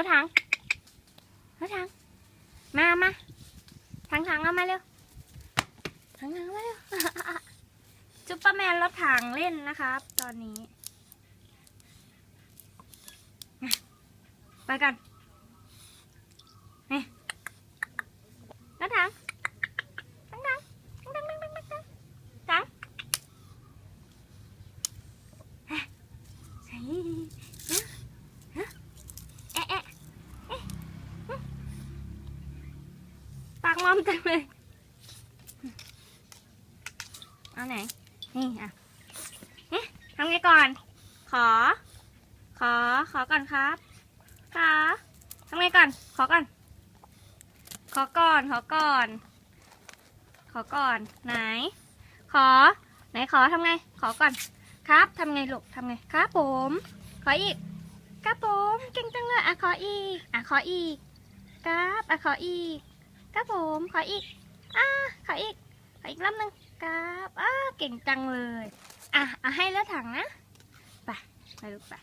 รถถังรถถังมามาถังถังเอามาเร็วถังถังมาเร็วจุปเปอร์แมนรถถังเล่นนะครับ ตอนนี้ ไปกัน มอมจังเลย เอาไหน นี่อะเอ๊ะทำไงก่อน ขอ ขอ ขอก่อนครับค่ะทำไงก่อน ขอก่อน ขอก่อน ขอก่อน ขอก่อน ไหน ขอ ไหนขอทำไง ขอก่อน ครับทำไงลูกทำไง ครับผม ขออีก ครับผม เก่งจังเลย อะขออีก อะขออีก ครับ อะขออีก ครับผม ขออีกอ่าขออีก ขออีกรอบหนึงครับอ่าเก่งจังเลย อะเอาให้แล้วถังนะ ไปไปลูกไป